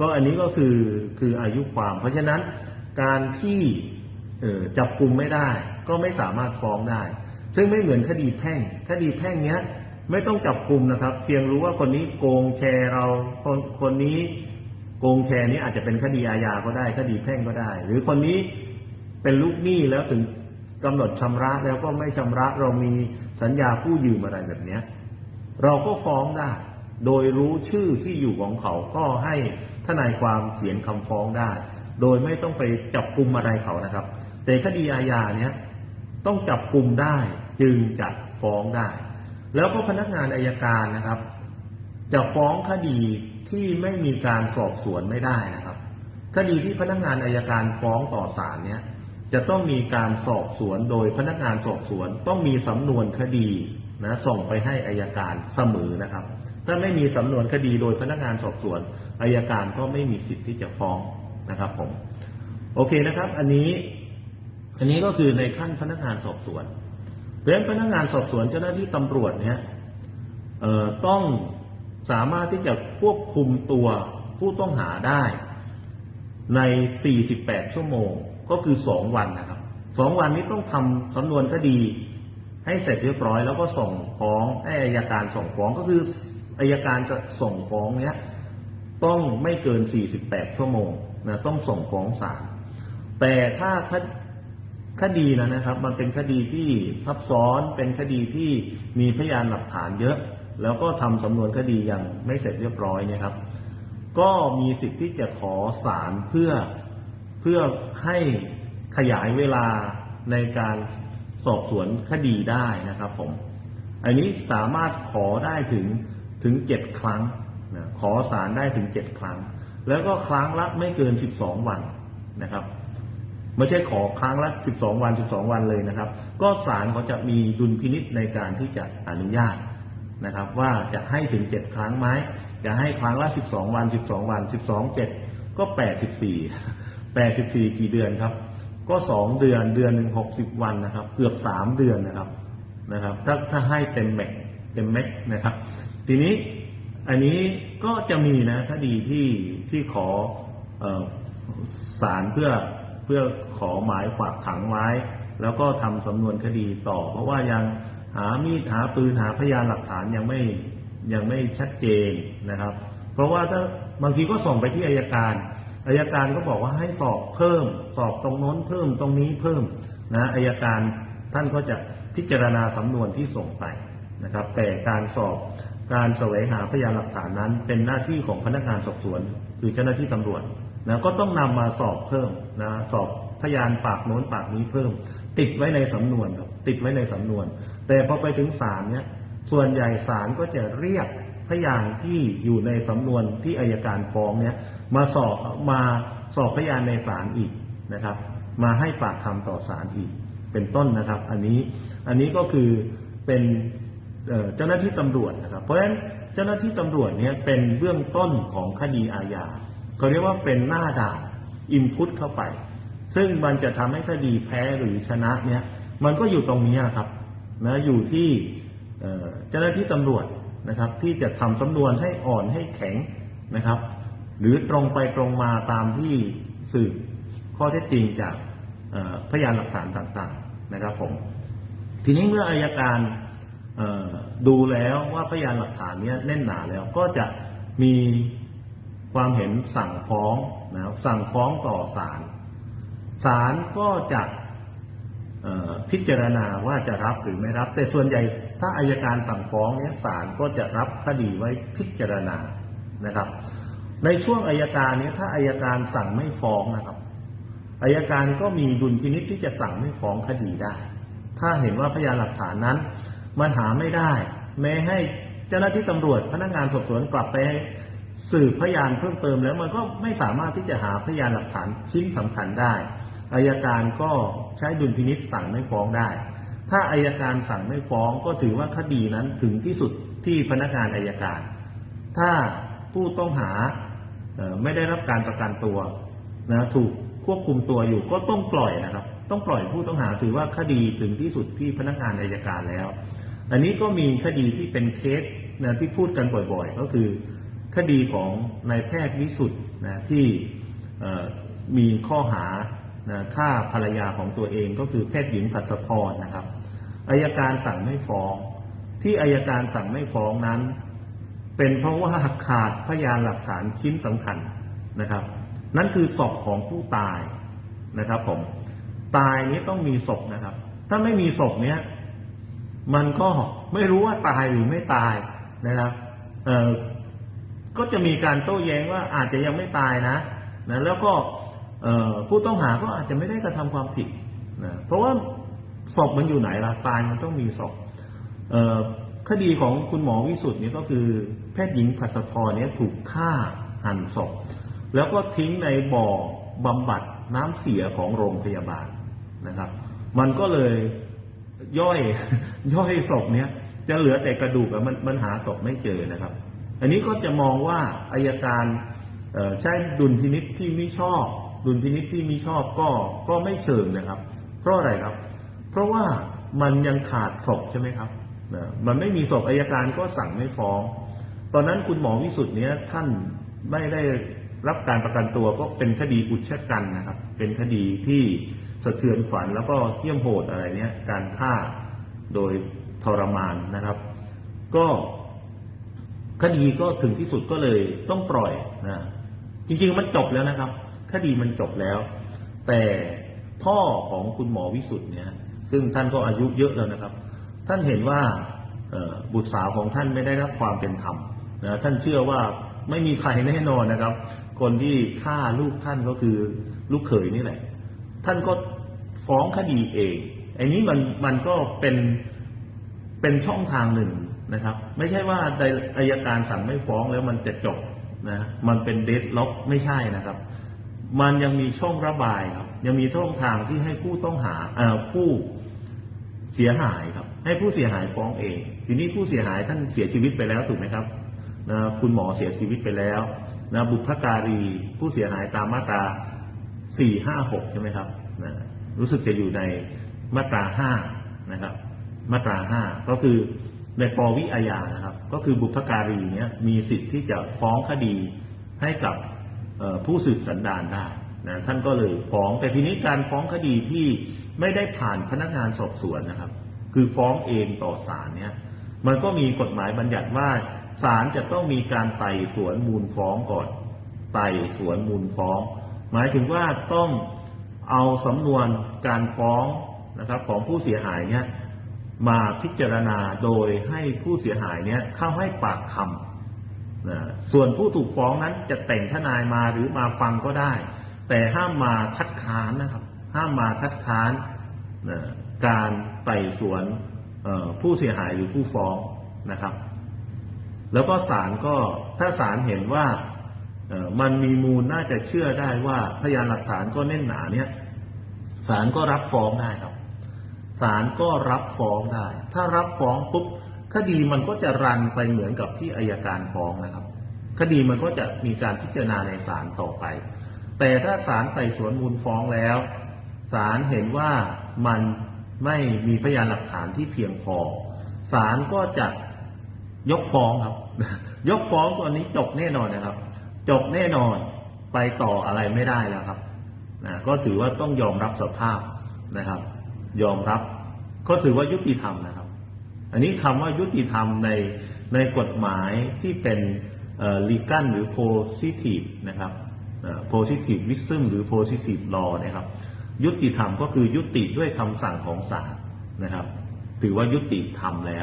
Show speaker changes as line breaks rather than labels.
ก็อันนี้ก็คือคืออายุความ เพราะฉะนั้นการที่จับกลุ่มไม่ได้ ก็ไม่สามารถฟ้องได้ ซึ่งไม่เหมือนคดีแพ่ง คดีแพ่งเนี้ยไม่ต้องจับกลุ่มนะครับ เพียงรู้ว่าคนนี้โกงแชร์เราคนคนนี้โกงแชร์นี้อาจจะเป็นคดีอาญาก็ได้ คดีแพ่งก็ได้ หรือคนนี้เป็นลูกหนี้แล้วถึงกำหนดชำระแล้วก็ไม่ชำระเรามีสัญญากู้ยืมอะไรแบบเนี้ยเราก็ฟ้องได้ โดยรู้ชื่อที่อยู่ของเขาก็ให้ ทนายความเขียนคำฟ้องได้ โดยไม่ต้องไปจับกลุ่มอะไรเขานะครับ แต่คดีอาญาเนี้ยต้องจับกลุ่มได้จึงจะฟ้องได้ แล้วก็พนักงานอายการนะครับ จะฟ้องคดีที่ไม่มีการสอบสวนไม่ได้นะครับ คดีที่พนักงานอายการฟ้องต่อศาลเนี้ยจะต้องมีการสอบสวนโดยพนักงานสอบสวนต้องมีสำนวนคดีนะส่งไปให้อายการเสมอนะครับ ถ้าไม่มีสำนวนคดีโดยพนักงานสอบสวนอายการก็ไม่มีสิทธิ์ที่จะฟ้องนะครับผมโอเคนะครับ อันนี้อันนี้ก็คือในขั้นพนักงานสอบสวนเพราะฉะนั้นพนักงานสอบสวนเจ้าหน้าที่ตำรวจเนี่ยต้องสามารถที่จะควบคุมตัวผู้ต้องหาได้ใน 48 ชั่วโมงก็คือ 2 วันนะครับ 2 วันนี้ต้องทำสำนวนคดีให้เสร็จเรียบร้อย แล้วก็ส่งฟ้องให้อายการส่งฟ้องก็คือ อายการจะส่งฟ้องเนี้ยต้องไม่เกิน 48 ชั่วโมงนะต้องส่งฟ้องศาลแต่ถ้าคดีนะนะครับ มันเป็นคดีที่ซับซ้อนเป็นคดีที่มีพยานหลักฐานเยอะ แล้วก็ทำสำนวนคดียังไม่เสร็จเรียบร้อยเนะครับ ก็มีสิทธิ์ที่จะขอศาลเพื่อเพื่อให้ขยายเวลาในการสอบสวนคดีได้นะครับผม อันนี้สามารถขอได้ถึง ถึงเจ็ดครั้งนะขอศาลได้ถึงเจ็ดครั้ง แล้วก็ครั้งละไม่เกินสิบสองวันนะครับไม่ใช่ขอครั้งละ 12 วัน 12 วันเลยนะครับ ก็ศาลเขาจะมีดุลพินิษในการที่จะอนุญาตนะครับ ว่าจะให้ถึง 7 ครั้งไหมจะให้ครั้งละ 12 วัน 12 วัน 12 7 ก็ 84 84 กี่เดือนครับ ก็ 2 เดือนเดือนหนึ่ง60 วันนะครับ เกือบ 3 เดือนนะครับนะครับ ถ้าถ้าให้เต็มแม็กเต็มแม็กนะครับ ทีนี้อันนี้ก็จะมีนะคดีที่ที่ขออ่อศาลเพื่อเพื่อขอหมายฝากขังไว้ แล้วก็ทำสำนวนคดีต่อ เพราะว่ายังหามีดหาปืนหาพยานหลักฐานยังไม่ยังไม่ชัดเจนนะครับ เพราะว่าถ้าบางทีก็ส่งไปที่อายการอายการก็บอกว่าให้สอบเพิ่ม สอบตรงโน้นเพิ่มตรงนี้เพิ่มนะอายการท่านก็จะพิจารณาสำนวนที่ส่งไปนะครับ แต่การสอบ การแสวงหาพยานหลักฐานนั้น เป็นหน้าที่ของพนักงานสอบสวน คือเจ้าหน้าที่ตำรวจนะก็ต้องนำมาสอบเพิ่มนะสอบพยานปากโน้นปากนี้เพิ่ม ติดไว้ในสำนวนครับติดไว้ในสำนวน แต่พอไปถึงศาลเนี่ยส่วนใหญ่ศาลก็จะเรียกพยานที่อยู่ในสำนวนที่อายการฟ้องเนี่ยมาสอบมาสอบพยานในศาลอีกนะครับ มาให้ปากคำต่อศาลอีกเป็นต้นนะครับ อันนี้อันนี้ก็คือเป็น เจ้าหน้าที่ตำรวจนะครับ เพราะฉะนั้นเจ้าหน้าที่ตำรวจเนี่ยเป็นเบื้องต้นของคดีอาญาเขาเรียกว่าเป็นหน้าด่านอินพุตเข้าไป ซึ่งมันจะทำให้คดีแพ้หรือชนะเนี่ยมันก็อยู่ตรงนี้ครับนะอยู่ที่เจ้าหน้าที่ตำรวจนะครับ ที่จะทำสำนวนให้อ่อนให้แข็งนะครับ หรือตรงไปตรงมาตามที่สืบข้อเท็จจริงจากพยานหลักฐานต่างๆนะครับผมทีนี้เมื่ออายการ ดูแล้วว่าพยานหลักฐานเนี้ยแน่นหนาแล้วก็จะมีความเห็นสั่งฟ้องนะครับสั่งฟ้องต่อศาลศาลก็จะพิจารณาว่าจะรับหรือไม่รับ แต่ส่วนใหญ่ถ้าอายการสั่งฟ้องเนี้ยศาลก็จะรับคดีไว้พิจารณานะครับ ในช่วงอายการเนี้ยถ้าอายการสั่งไม่ฟ้องนะครับอายการก็มีดุลพินิษที่จะสั่งไม่ฟ้องคดีได้ ถ้าเห็นว่าพยานหลักฐานนั้น มันหาไม่ได้ แม้ให้เจ้าหน้าที่ตำรวจพนักงานสอบสวนกลับไปสืบพยานเพิ่มเติมแล้วมันก็ไม่สามารถที่จะหาพยานหลักฐานชิ้นสำคัญได้อายการก็ใช้ดุลพินิษสั่งไม่ฟ้องได้ ถ้าอายการสั่งไม่ฟ้องก็ถือว่าคดีนั้นถึงที่สุดที่พนักงานอายการ ถ้าผู้ต้องหาไม่ได้รับการประกันตัวนะถูกควบคุมตัวอยู่ก็ต้องปล่อยนะครับ ต้องปล่อยผู้ต้องหาถือว่าคดีถึงที่สุดที่พนักงานอายการแล้ว อันนี้ก็มีคดีที่เป็นเคสนะที่พูดกันบ่อยๆ ก็คือคดีของนายแพทย์วิสุทธ์นะที่มีข้อหานะฆ่าภรรยาของตัวเองก็คือแพทย์หญิงผัดสะพรนะครับอายการสั่งไม่ฟ้อง ที่อายการสั่งไม่ฟ้องนั้น เป็นเพราะว่าขาดพยานหลักฐานชิ้นสำคัญนะครับ นั่นคือศพของผู้ตายนะครับผมตายนี้ต้องมีศพนะครับ ถ้าไม่มีศพเนี้ย มันก็ไม่รู้ว่าตายหรือไม่ตายนะครับเอ่อก็จะมีการโต้แย้งว่าอาจจะยังไม่ตายนะนะแล้วก็เออผู้ต้องหาก็อาจจะไม่ได้กระทำความผิดนะเพราะว่าศพมันอยู่ไหนล่ะตายมันต้องมีศพเออคดีของคุณหมอวิสุทธ์เนี่ยก็คือแพทย์หญิงภัสธรเนี่ยถูกฆ่าหั่นศพ แล้วก็ทิ้งในบ่อบำบัดน้ำเสียของโรงพยาบาลนะครับ มันก็เลย ย่อยย่อยศพเนี้ยจะเหลือแต่กระดูกมันมันหาศพไม่เจอนะครับ อันนี้ก็จะมองว่าอายการใช้ดุลพินิษที่ไม่ชอบ ดุลพินิษที่ไม่ชอบก็ก็ไม่เชิงนะครับ เพราะอะไรครับ เพราะว่ามันยังขาดศพใช่ไหมครับมันไม่มีศพอายการก็สั่งไม่ฟ้อง ตอนนั้นคุณหมอวิสุทธิ์เนี้ยท่านไม่ได้รับการประกันตัวก็เป็นคดีอุชกันนะครับ เป็นคดีที่ สะเทือนขวัญแล้วก็เที่ยมโหดอะไรเนี้ยการฆ่าโดยทรมานนะครับ ก็คดีก็ถึงที่สุดก็เลยต้องปล่อยนะจริงๆมันจบแล้วนะครับ คดีมันจบแล้ว แต่พ่อของคุณหมอวิสุทธ์เนี่ย ซึ่งท่านก็อายุเยอะแล้วนะครับ ท่านเห็นว่าบุตรสาวของท่านไม่ได้รับความเป็นธรรมนะท่านเชื่อว่าไม่มีใครแน่นอนนะครับ คนที่ฆ่าลูกท่านก็คือลูกเขยนี่แหละ ท่านก็ ฟ้องคดีเองไอ้นี้มันมันก็เป็นเป็นช่องทางหนึ่งนะครับ ไม่ใช่ว่าอายการสั่งไม่ฟ้องแล้วมันจะจบนะมันเป็นเดดล็อกไม่ใช่นะครับ มันยังมีช่องระบายครับ ยังมีช่องทางที่ให้ผู้ต้องหาเอ่อผู้เสียหายครับ ให้ผู้เสียหายฟ้องเอง ทีนี้ผู้เสียหายท่านเสียชีวิตไปแล้วถูกไหมครับนะคุณหมอเสียชีวิตไปแล้วนะบุพการีผู้เสียหายตามมาตราสี่ห้าหกใช่ไหมครับ รู้สึกจะอยู่ในมาตราห้านะครับ มาตราห้าก็คือในปวิอาญานะครับ ก็คือบุพการีเนี้ยมีสิทธิ์ที่จะฟ้องคดีให้กับผู้สืบสันดานได้นะท่านก็เลยฟ้องแต่ทีนี้การฟ้องคดีที่ไม่ได้ผ่านพนักงานสอบสวนนะครับ คือฟ้องเองต่อศาลเนี่ยมันก็มีกฎหมายบัญญัติว่าศาลจะต้องมีการไต่สวนมูลฟ้องก่อน ไต่สวนมูลฟ้อง หมายถึงว่าต้อง เอาสำนวนการฟ้องนะครับของผู้เสียหายเนี่ยมาพิจารณาโดยให้ผู้เสียหายเนี่ยเข้าให้ปากคำนะส่วนผู้ถูกฟ้องนั้นจะแต่งทนายมาหรือมาฟังก็ได้ แต่ห้ามมาคัดค้านนะครับ ห้ามมาคัดค้านนะการไต่สวนผู้เสียหายหรือผู้ฟ้องนะครับ แล้วก็ศาลก็ถ้าศาลเห็นว่า มันมีมูลน่าจะเชื่อได้ว่าพยานหลักฐานก็แน่นหนาเนี่ยศาลก็รับฟ้องได้ครับศาลก็รับฟ้องได้ ถ้ารับฟ้องปุ๊บคดีมันก็จะรันไปเหมือนกับที่อายการฟ้องนะครับ คดีมันก็จะมีการพิจารณาในศาลต่อไป แต่ถ้าศาลไต่สวนมูลฟ้องแล้วศาลเห็นว่ามันไม่มีพยานหลักฐานที่เพียงพอศาลก็จะยกฟ้องครับ ยกฟ้องตอนนี้จบแน่นอนนะครับ จบแน่นอนไปต่ออะไรไม่ได้แล้วครับนะก็ถือว่าต้องยอมรับสภาพนะครับ ยอมรับก็ถือว่ายุติธรรมนะครับ อันนี้คำว่ายุติธรรมในในกฎหมายที่เป็นลีกัลหรือ positive นะครับเอ่อ positive wisdom หรือ positive law นะครับ ยุติธรรมก็คือยุติด้วยคำสั่งของศาลนะครับ ถือว่ายุติธรรมแล้ว